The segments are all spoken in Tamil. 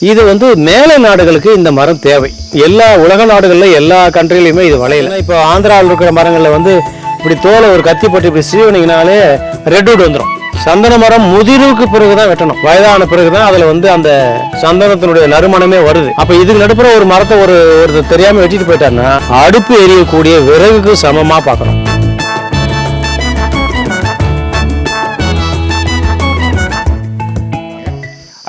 இது வந்து மேலை நாடுகளுக்கு இந்த மரம் தேவை. எல்லா உலக நாடுகளில் எல்லா கண்ட்ரிலையுமே இது வளையல. இப்போ ஆந்திராவில் இருக்கிற மரங்களில் வந்து இப்படி தோலை ஒரு கத்தி போட்டு இப்படி சீவனிங்கனாலே ரெட்வுட் வந்துடும் சந்தன மரம் முதிர்வுக்கு பிறகுதான் வெட்டணும். வயதான பிறகுதான் அதுல வந்து அந்த சந்தனத்தினுடைய நறுமணமே வருது. அப்ப இதுக்கு நடுப்புற ஒரு மரத்தை ஒரு ஒருத்தர் தெரியாம வெட்டிட்டு போயிட்டாருன்னா அடுப்பு எரியக்கூடிய விறகுக்கு சமமா பார்க்கணும்.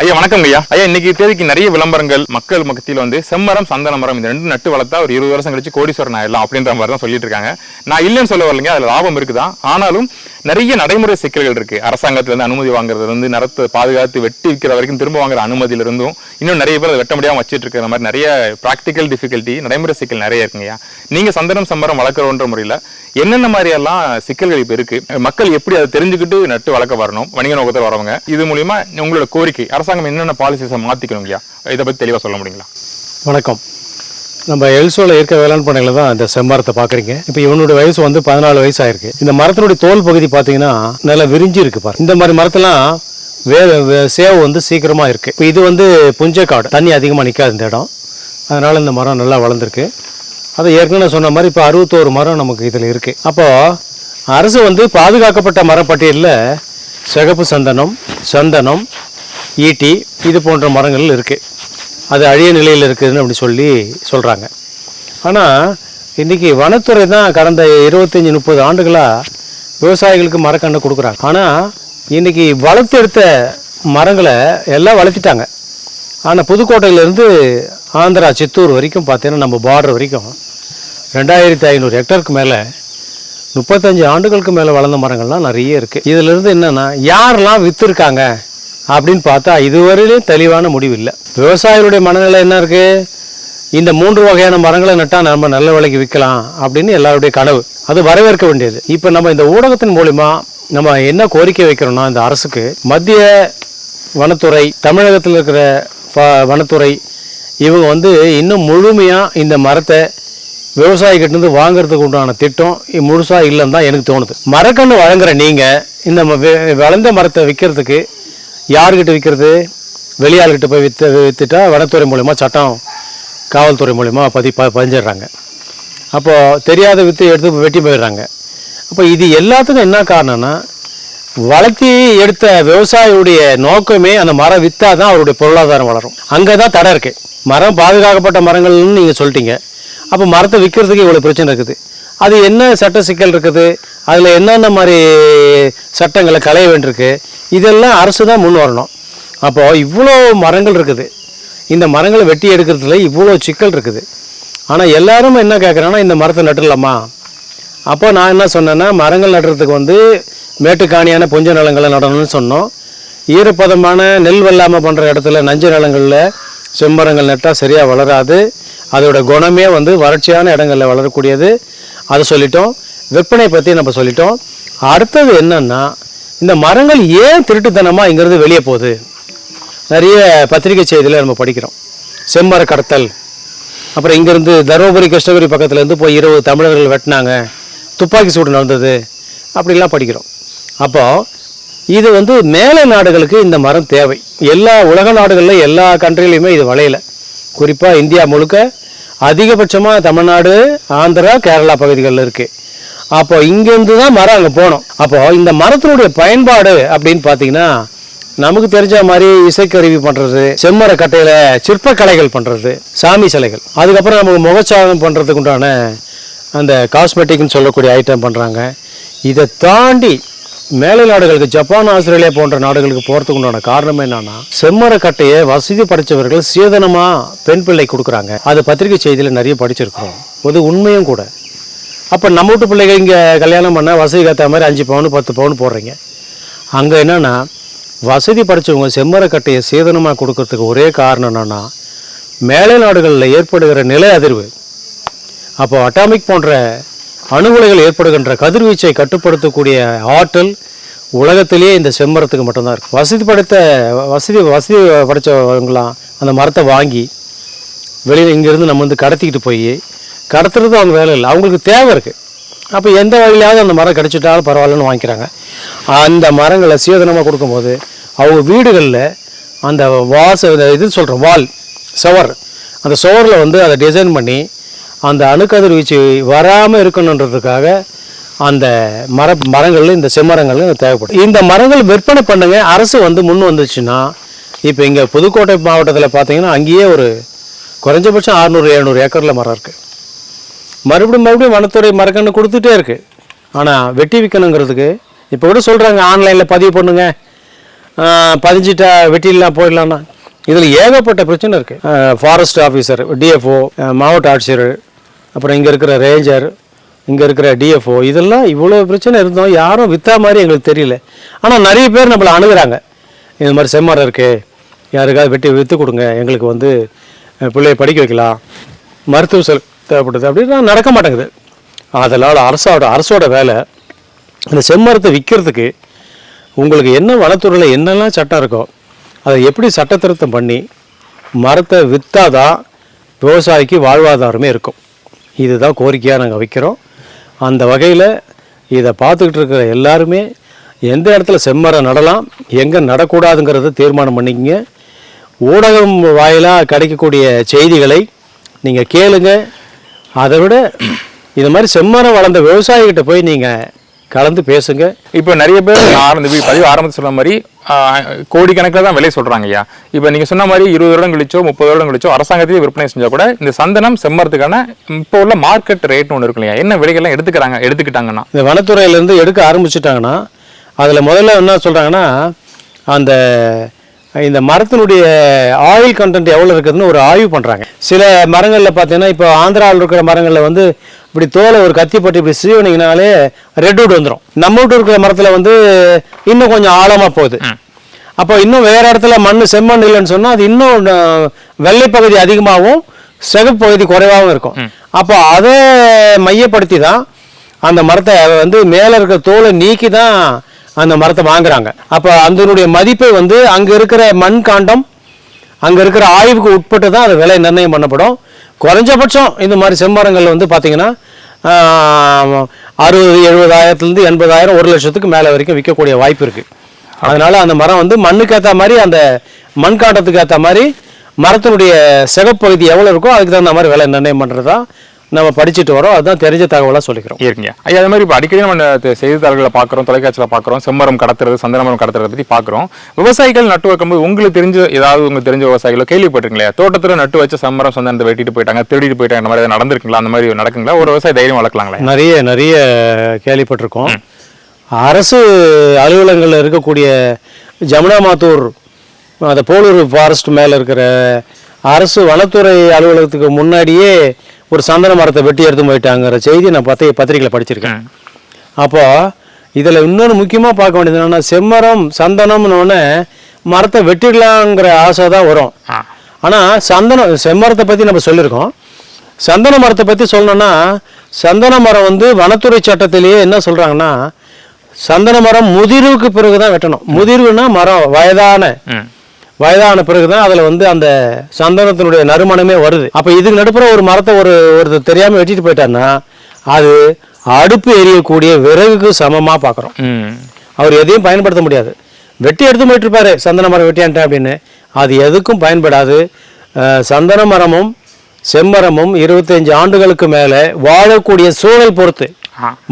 ஐயா வணக்கம் ஐயா. ஐயா இன்னைக்கு தேதிக்கு நிறைய விளம்பரங்கள் மக்கள் மத்தியில் வந்து செம்மரம் சந்தன மரம் இந்த ரெண்டு நட்டு வளர்த்தா ஒரு இருபது வருஷம் கழிச்சு கோடீஸ்வரன் ஆயிடலாம் அப்படின்ற மாதிரி தான் சொல்லிட்டு இருக்காங்க. நான் இல்லைன்னு சொல்ல வரலைங்க அதுல லாபம் இருக்குதான். ஆனாலும் நிறைய நடைமுறை சிக்கல்கள் இருக்கு. அரசாங்கத்துல இருந்து அனுமதி வாங்குறதுலேருந்து நிறத்தை பாதுகாத்து வெட்டி விற்கிற வரைக்கும் திரும்ப வாங்குற அனுமதியிலிருந்தும் இன்னும் நிறைய பேர் அதை வெட்ட முடியாமல் வச்சுட்டு இருக்கிற மாதிரி நிறைய ப்ராக்டிக்கல் டிஃபிகல்ட்டி நடைமுறை சிக்கல் நிறைய இருக்குங்கய்யா நீங்க சந்தனம் சம்பரம் வளர்க்குறோன்ற முறையில என்னென்ன மாதிரியெல்லாம் சிக்கல்கள் இப்போ இருக்கு மக்கள் எப்படி அதை தெரிஞ்சுக்கிட்டு நட்டு வளர்க்க வரணும் வணிக நோக்கத்தில் வரவங்க இது மூலிமா உங்களோட கோரிக்கை அரசாங்கம் என்னென்ன பாலிசிஸை மாத்திக்கணுங்கய்யா இதை பத்தி தெளிவா சொல்ல முடியுங்களா? வணக்கம். நம்ம எல்சோல இருக்க வேளாண் பண்ணையில் தான் இந்த செம்மரத்தை பார்க்குறீங்க. இப்போ இவனுடைய வயசு வந்து பதினாலு வயசு ஆயிருக்கு இந்த மரத்தினுடைய தோல் பகுதி பார்த்தீங்கன்னா நல்லா விரிஞ்சு இருக்கு பாரு. இந்த மாதிரி மரத்தெல்லாம் வே வே- வந்து சீக்கிரமாக இருக்கு. இப்போ இது வந்து புஞ்சக்காடு. தண்ணி அதிகமாக நிற்காது இந்த இடம். அதனால இந்த மரம் நல்லா வளர்ந்துருக்கு. அது ஏற்கனவே சொன்ன மாதிரி இப்போ அறுபத்தோரு மரம் நமக்கு இதில் இருக்கு. அப்போ அரசு வந்து பாதுகாக்கப்பட்ட மரப்பட்டியலில் சிகப்பு சந்தனம் சந்தனம் ஈட்டி இது போன்ற மரங்கள் இருக்குது அது அழிய நிலையில் இருக்குதுன்னு அப்படி சொல்லி சொல்கிறாங்க ஆனால் இன்றைக்கி வனத்துறை தான் கடந்த இருபத்தஞ்சி முப்பது ஆண்டுகளாக விவசாயிகளுக்கு மரக்கன்று கொடுக்குறாங்க. ஆனால் இன்றைக்கி வளர்த்தெடுத்த மரங்களை எல்லாம் வளர்த்திட்டாங்க. ஆனால் புதுக்கோட்டையிலேருந்து ஆந்திரா சித்தூர் வரைக்கும் பார்த்தீங்கன்னா நம்ம பார்டர் வரைக்கும் ரெண்டாயிரத்தி ஐநூறு ஹெக்டருக்கு மேலே முப்பத்தஞ்சு ஆண்டுகளுக்கு மேலே வளர்ந்த மரங்கள்லாம் நிறைய இருக்குது இதிலிருந்து என்னென்னா யாரெல்லாம் விற்றுருக்காங்க அப்படின்னு பார்த்தா இதுவரையிலும் தெளிவான முடிவு இல்லை விவசாயிகளுடைய மனநிலை என்ன இருக்குது இந்த மூன்று வகையான மரங்களை நட்டால் நம்ம நல்ல விலைக்கு விற்கலாம் அப்படின்னு எல்லாருடைய கனவு. அது வரவேற்க வேண்டியது. இப்போ நம்ம இந்த ஊடகத்தின் மூலிமா நம்ம என்ன கோரிக்கை வைக்கிறோம்னா இந்த அரசுக்கு மத்திய வனத்துறை தமிழகத்தில் இருக்கிற ஃப- வனத்துறை இவங்க வந்து இன்னும் முழுமையாக இந்த மரத்தை விவசாயிகிட்ட இருந்து வாங்குறதுக்கு உண்டான திட்டம் முழுசாக இல்லைன்னு தான் எனக்கு தோணுது. மரக்கன்று வழங்குற நீங்கள் இந்த ம- வளர்ந்த மரத்தை விற்கிறதுக்கு யார்கிட்ட விற்கிறது? வெளியாள்கிட்ட போய் விற்று விற்றுட்டா வனத்துறை மூலிமா சட்டம் காவல்துறை மூலிமா பதி ப பதிஞ்சிடுறாங்க. அப்போது தெரியாத வித்து எடுத்து வெட்டி போயிடுறாங்க. அப்போ இது எல்லாத்துக்கும் என்ன காரணம்னா வளர்த்தி எடுத்த விவசாயியுடைய நோக்கமே அந்த மரம் விற்றா தான் அவருடைய பொருளாதாரம் வளரும். அங்கே தான் தடை இருக்குது மரம் பாதுகாக்கப்பட்ட மரங்கள்னு நீங்கள் சொல்லிட்டீங்க. அப்போ மரத்தை விற்கிறதுக்கு இவ்வளோ பிரச்சனை இருக்குது. அது என்ன சட்ட சிக்கல் இருக்குது? அதில் என்னென்ன மாதிரி சட்டங்களை களைய வேண்டியிருக்கு? இதெல்லாம் அரசு தான் முன் வரணும். அப்போது இவ்வளோ மரங்கள் இருக்குது. இந்த மரங்களை வெட்டி எடுக்கிறதுல இவ்வளோ சிக்கல் இருக்குது. ஆனால் எல்லாரும் என்ன கேட்குறாங்கன்னா இந்த மரத்தை நட்டுடலாமா? அப்போ நான் என்ன சொன்னேன்னா மரங்கள் நடுறதுக்கு வந்து மேட்டுக்காணியான புஞ்ச நிலங்களை நடணும்னு சொன்னோம். ஈரப்பதமான நெல் வெள்ளாமல் பண்ணுற இடத்துல நஞ்சு நிலங்களில் செம்மரங்கள் நட்டால் சரியாக வளராது. அதோட குணமே வந்து வறட்சியான இடங்களில் வளரக்கூடியது. அதை சொல்லிட்டோம். விற்பனை பற்றி நம்ம சொல்லிட்டோம். அடுத்தது என்னன்னா இந்த மரங்கள் ஏன் திருட்டுத்தனமாக இங்கேருந்து வெளியே போகுது? நிறைய பத்திரிகை செய்தியில் நம்ம படிக்கிறோம். செம்மர கடத்தல். அப்புறம் இங்கேருந்து தருமபுரி கிருஷ்ணகிரி பக்கத்துலேருந்து போய் இருபது தமிழர்கள் வெட்டினாங்க. துப்பாக்கி சூடு நடந்தது. அப்படிலாம் படிக்கிறோம். அப்போது இது வந்து மேலை நாடுகளுக்கு இந்த மரம் தேவை. எல்லா உலக நாடுகளில் எல்லா கண்ட்ரிலையுமே இது வளையலை. குறிப்பாக இந்தியா முழுக்க அதிகபட்சமாக தமிழ்நாடு ஆந்திரா கேரளா பகுதிகளில் இருக்குது அப்போ இங்கேருந்து தான் மரம் அங்கே போனோம் அப்போது இந்த மரத்தினுடைய பயன்பாடு அப்படின்னு பார்த்தீங்கன்னா நமக்கு தெரிஞ்ச மாதிரி இசைக்கருவி பண்ணுறது செம்மர கட்டையில் சிற்பக்கலைகள் பண்ணுறது சாமி சிலைகள். அதுக்கப்புறம் நமக்கு முகச்சாதனம் பண்ணுறதுக்கு உண்டான அந்த காஸ்மெட்டிக்னு சொல்லக்கூடிய ஐட்டம் பண்ணுறாங்க இதை தாண்டி மேலை நாடுகளுக்கு ஜப்பான் ஆஸ்திரேலியா போன்ற நாடுகளுக்கு போகிறதுக்கு உண்டான காரணம் என்னன்னா செம்மரக்கட்டையை வசதி படைச்சவர்கள் சீதனமாக பெண் பிள்ளை கொடுக்குறாங்க. அது பத்திரிகை செய்தியில் நிறைய படிச்சிருக்கிறோம். அது உண்மையும் கூட. அப்போ நம்ம வீட்டு பிள்ளைங்க இங்கே கல்யாணம் பண்ணால் வசதி கத்த மாதிரி அஞ்சு பவுன் பத்து பவுன் போடுறீங்க. அங்கே என்னென்னா வசதி படைத்தவங்க செம்மரக்கட்டையை சேதனமாக கொடுக்கறதுக்கு ஒரே காரணம் என்னென்னா மேலை நாடுகளில் ஏற்படுகிற நில அதிர்வு. அப்போ அட்டாமிக் போன்ற அணுகுலைகள் ஏற்படுகின்ற கதிர்வீச்சை கட்டுப்படுத்தக்கூடிய ஆற்றல் உலகத்திலேயே இந்த செம்மரத்துக்கு மட்டும்தான் இருக்கும் வசதி படைத்த வசதி வசதி படைச்சவங்களாம் அந்த மரத்தை வாங்கி வெளியில் இங்கேருந்து நம்ம வந்து கடத்திக்கிட்டு போய் கடத்துறது அவங்க வேலை இல்லை. அவங்களுக்கு தேவை இருக்குது அப்போ எந்த வழியிலாவது அந்த மரம் கிடச்சிட்டாலும் பரவாயில்லன்னு வாங்கிக்கிறாங்க. அந்த மரங்களை சீதனமாக கொடுக்கும்போது அவங்க வீடுகளில் அந்த வாச இது சொல்கிறோம் வால் சுவர். அந்த சுவரில் வந்து அதை டிசைன் பண்ணி அந்த அணுக்கதிர்வீச்சு வராமல் இருக்கணுன்றதுக்காக அந்த மர மரங்கள் இந்த செம்மரங்கள் தேவைப்படும். இந்த மரங்கள் விற்பனை பண்ணுங்க. அரசு வந்து முன் வந்துச்சுன்னா இப்போ இங்கே புதுக்கோட்டை மாவட்டத்தில் பார்த்தீங்கன்னா அங்கேயே ஒரு குறைஞ்சபட்சம் அறுநூறு எழுநூறு ஏக்கரில் மரம் இருக்குது மறுபடியும் மறுபடியும் வனத்துறை மரக்கன்று கொடுத்துட்டே இருக்குது ஆனால் வெட்டி விற்கணுங்கிறதுக்கு இப்போ கூட சொல்கிறாங்க ஆன்லைனில் பதிவு பண்ணுங்க. பதிஞ்சிட்டா வெட்டிடலாம் போயிடலாம்னா. இதில் ஏகப்பட்ட பிரச்சனை இருக்குது ஃபாரஸ்ட் ஆஃபீஸர் டிஎஃப்ஓ மாவட்ட ஆட்சியர் அப்புறம் இங்கே இருக்கிற ரேஞ்சர் இங்கே இருக்கிற டிஎஃப்ஓ இதெல்லாம் இவ்வளோ பிரச்சனை இருந்தோம். யாரும் விற்றா மாதிரி எங்களுக்கு தெரியல. ஆனால் நிறைய பேர் நம்மளை அணுகிறாங்க. இந்த மாதிரி செம்மரம் இருக்குது யாருக்காவது வெட்டி விற்று கொடுங்க. எங்களுக்கு வந்து பிள்ளைய படிக்க வைக்கலாம். மருத்துவ செல் தேவைப்படுது. அப்படின்னா நடக்க மாட்டேங்குது. அதனால் அரசோட அரசோட வேலை அந்த செம்மரத்தை விற்கிறதுக்கு உங்களுக்கு என்ன வனத்துறையில் என்னெல்லாம் சட்டம் இருக்கோ அதை எப்படி சட்ட திருத்தம் பண்ணி மரத்தை விற்றாதான் விவசாயிக்கு வாழ்வாதாரமே இருக்கும். இதுதான் கோரிக்கையாக நாங்கள் வைக்கிறோம். அந்த வகையில் இதை பார்த்துக்கிட்டு இருக்கிற எல்லாருமே எந்த இடத்துல செம்மரம் நடலாம் எங்கே நடக்கூடாதுங்கிறத தீர்மானம் பண்ணிக்கங்க. ஊடகம் வாயிலாக கிடைக்கக்கூடிய செய்திகளை நீங்கள் கேளுங்க. அதை விட இது மாதிரி செம்மரம் வளர்ந்த விவசாயிகிட்ட போய் நீங்கள் கலந்து பேசுங்க. இப்போ நிறைய பேர் நான் ஆரம்ப இந்த பதிவு ஆரம்பத்தில் சொன்ன மாதிரி கோடிக்கணக்கில் தான் விலை சொல்றாங்க ஐயா. இப்போ நீங்க சொன்ன மாதிரி இருபது வருடம் கழிச்சோ முப்பது வருடம் கழிச்சோ அரசாங்கத்தையே விற்பனை செஞ்சா கூட இந்த சந்தனம் செம்மரத்துக்கான இப்போ உள்ள மார்க்கெட் ரேட்னு ஒன்று இருக்கு இல்லையா என்ன விலைகள்லாம் எடுத்துக்கிறாங்க எடுத்துக்கிட்டாங்கன்னா? இந்த வனத்துறையிலேருந்து எடுக்க ஆரம்பிச்சிட்டாங்கன்னா அதில் முதல்ல என்ன சொல்கிறாங்கன்னா அந்த இந்த மரத்தினுடைய ஆயில் கண்டென்ட் எவ்வளோ இருக்குதுன்னு ஒரு ஆய்வு பண்ணுறாங்க சில மரங்களில் பார்த்தீங்கன்னா இப்போ ஆந்திராவில் இருக்கிற மரங்களில் வந்து இப்படி தோலை ஒரு கத்தி போட்டு இப்படி சீவனிங்கனாலே ரெட்வுட் வந்துடும் நம்ம வீட்டு இருக்கிற மரத்தில் வந்து இன்னும் கொஞ்சம் ஆழமாக போகுது. அப்போ இன்னும் வேற இடத்துல மண் செம்மண் இல்லைன்னு சொன்னால் அது இன்னும் வெள்ளை பகுதி அதிகமாகவும் சிகப்பு பகுதி குறைவாகவும் இருக்கும். அப்போ அதை மையப்படுத்தி தான் அந்த மரத்தை வந்து மேலே இருக்கிற தோலை நீக்கி தான் அந்த மரத்தை வாங்குறாங்க. அப்போ அதனுடைய மதிப்பை வந்து அங்கே இருக்கிற மண் காண்டம் அங்கே இருக்கிற ஆய்வுக்கு உட்பட்டு தான் அது விலை நிர்ணயம் பண்ணப்படும். குறைஞ்சபட்சம் இந்த மாதிரி செம்மரங்கள் வந்து பார்த்தீங்கன்னா அறுபது எழுபதாயிரத்துலேருந்து எண்பதாயிரம் ஒரு லட்சத்துக்கு மேலே வரைக்கும் விற்கக்கூடிய வாய்ப்பு இருக்குது அதனால் அந்த மரம் வந்து மண்ணுக்கு ஏற்ற மாதிரி அந்த மண் காட்டத்துக்கு ஏற்ற மாதிரி மரத்தினுடைய சிகப்பகுதி எவ்வளோ இருக்கோ அதுக்கு தகுந்த மாதிரி விலை நிர்ணயம் பண்ணுறது தான் நம்ம படிச்சுட்டு வரோம். அதுதான் தெரிஞ்ச தகவலாக சொல்லிக்கிறோம். இருக்குங்க. ஐயா அது மாதிரி இப்போ அடிக்கடி நம்ம செய்தித்தாள்களை பார்க்குறோம் தொலைக்காட்சியில் பார்க்குறோம் செம்மரம் கடத்துறது சந்தன மரம் கடத்துறதை பற்றி பார்க்குறோம். விவசாயிகள் நட்டு வைக்கும்போது உங்களுக்கு தெரிஞ்ச ஏதாவது உங்களுக்கு தெரிஞ்ச விவசாயிகளோ கேள்விப்பட்டிருக்கீங்களா? தோட்டத்தில் நட்டு வச்ச செம்மரம் சந்தனத்தை வெட்டிட்டு போயிட்டாங்க திருடிட்டு போயிட்டாங்க அந்த மாதிரி நடந்திருக்குங்களா? அந்த மாதிரி நடக்குங்களா? ஒரு விவசாயி தைரியம் வளர்க்கலாங்களா? நிறைய நிறைய கேள்விப்பட்டிருக்கோம். அரசு அலுவலகங்களில் இருக்கக்கூடிய ஜமுனாமாத்தூர் அந்த போலூர் ஃபாரஸ்ட் மேலே இருக்கிற அரசு வனத்துறை அலுவலகத்துக்கு முன்னாடியே ஒரு சந்தன மரத்தை வெட்டி எடுத்து போயிட்டாங்கிற செய்தி நான் பத்திரிகை பத்திரிகையில் படிச்சிருக்கேன். அப்போ இதில் இன்னொன்று முக்கியமாக பார்க்க வேண்டியது என்னன்னா செம்மரம் சந்தனம்னு மரத்தை வெட்டிடலாங்கிற ஆசை தான் வரும். ஆனால் சந்தனம் செம்மரத்தை பற்றி நம்ம சொல்லியிருக்கோம். சந்தன மரத்தை பற்றி சொல்லணும்னா சந்தன மரம் வந்து வனத்துறை சட்டத்திலேயே என்ன சொல்கிறாங்கன்னா சந்தன மரம் முதிர்வுக்கு பிறகு தான் வெட்டணும். முதிர்வுனா மரம் வயதான. வயதான பிறகு தான் அதில் வந்து அந்த சந்தனத்தினுடைய நறுமணமே வருது. அப்போ இதுக்கு நடுப்புற ஒரு மரத்தை ஒரு ஒருத்தர் தெரியாமல் வெட்டிட்டு போயிட்டாருன்னா அது அடுப்பு எரியக்கூடிய விறகுக்கு சமமாக பார்க்குறோம் அவர் எதையும் பயன்படுத்த முடியாது. வெட்டி எடுத்து போயிட்டு இருப்பாரு சந்தன மரம் வெட்டியான்ட்டேன் அப்படின்னு. அது எதுக்கும் பயன்படாது. சந்தன மரமும் செம்மரமும் இருபத்தஞ்சு ஆண்டுகளுக்கு மேலே வாழக்கூடிய சூழல் பொறுத்து.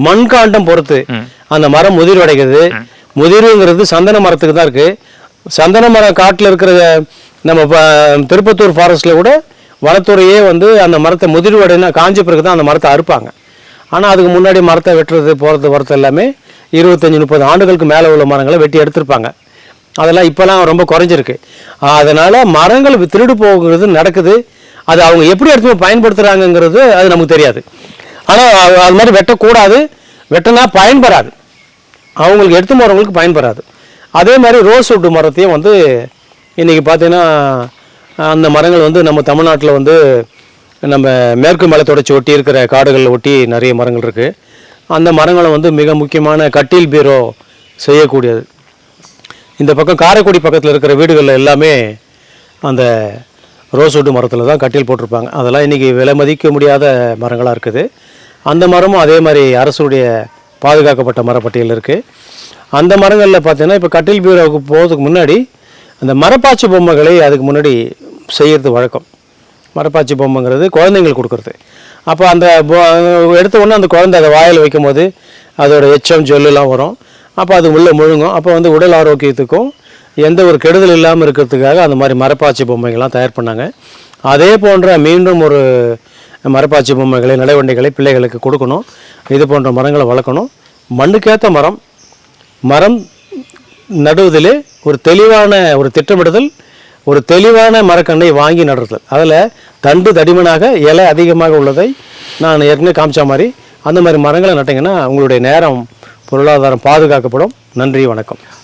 மண்காண்டம் பொறுத்து அந்த மரம் முதிர்வடைகிறது. முதிர்வுங்கிறது சந்தன மரத்துக்கு தான் இருக்கு. சந்தன மரம் காட்டில் இருக்கிற நம்ம ப- திருப்பத்தூர் ஃபாரஸ்ட்டில் கூட வனத்துறையே வந்து அந்த மரத்தை முதிர்வடைனா காஞ்ச பிறகு தான் அந்த மரத்தை அறுப்பாங்க. ஆனால் அதுக்கு முன்னாடி மரத்தை வெட்டுறது போகிறது வரது எல்லாமே இருபத்தஞ்சி முப்பது ஆண்டுகளுக்கு மேலே உள்ள மரங்களை வெட்டி எடுத்திருப்பாங்க. அதெல்லாம் இப்போலாம் ரொம்ப குறைஞ்சிருக்கு. அதனால் மரங்கள் திருடு போகிறது நடக்குது. அது அவங்க எப்படி எடுத்து பயன்படுத்துகிறாங்கங்கிறது அது நமக்கு தெரியாது. ஆனால் அது மாதிரி வெட்டக்கூடாது. வெட்டினா பயன்பெறாது. அவங்களுக்கு எடுத்து போகிறவங்களுக்கு பயன்பெறாது. அதே மாதிரி ரோஸ் வுட்டு மரத்தையும் வந்து இன்றைக்கி பார்த்தீங்கன்னா அந்த மரங்கள் வந்து நம்ம தமிழ்நாட்டில் வந்து நம்ம மேற்கு மலை தொடச்சி ஒட்டி இருக்கிற காடுகளில் ஒட்டி நிறைய மரங்கள் இருக்குது அந்த மரங்களை வந்து மிக முக்கியமான கட்டில் பீரோ செய்யக்கூடியது. இந்த பக்கம் காரைக்குடி பக்கத்தில் இருக்கிற வீடுகளில் எல்லாமே அந்த ரோஸ்வுட் மரத்தில் தான் கட்டில் போட்டிருப்பாங்க. அதெல்லாம் இன்றைக்கி விலை மதிக்க முடியாத மரங்களாக இருக்குது. அந்த மரமும் அதே மாதிரி அரசுடைய பாதுகாக்கப்பட்ட மரப்பட்டியல் இருக்குது அந்த மரங்களில் பார்த்தீங்கன்னா இப்போ கட்டில் பீரோவுக்கு போகிறதுக்கு முன்னாடி அந்த மரப்பாச்சி பொம்மைகளை அதுக்கு முன்னாடி செய்கிறது வழக்கம். மரப்பாச்சி பொம்மைங்கிறது குழந்தைங்களுக்கு கொடுக்குறது. அப்போ அந்த எடுத்த உடனே அந்த குழந்தை அதை வாயில் வைக்கும்போது அதோட எச்சம் ஜொல்லுலாம் வரும். அப்போ அது உள்ளே முழுங்கும். அப்போ வந்து உடல் ஆரோக்கியத்துக்கும் எந்த ஒரு கெடுதல் இல்லாமல் இருக்கிறதுக்காக அந்த மாதிரி மரப்பாச்சி பொம்மைகள்லாம் தயார் பண்ணாங்க. அதே போன்ற மீண்டும் ஒரு மரப்பாச்சி பொம்மைகளை நடைவண்டிகளை பிள்ளைகளுக்கு கொடுக்கணும். இது போன்ற மரங்களை வளர்க்கணும். மண்ணுக்கேற்ற மரம். மரம் நடுவதிலே ஒரு தெளிவான ஒரு திட்டமிடுதல் ஒரு தெளிவான மரக்கண்ணை வாங்கி நடுறது அதில் தண்டு தடிமனாக இலை அதிகமாக உள்ளதை நான் ஏற்கனவே காமிச்ச மாதிரி அந்த மாதிரி மரங்களை நட்டிங்கன்னா உங்களுடைய நேரம் பொருளாதாரம் பாதுகாக்கப்படும். நன்றி வணக்கம்.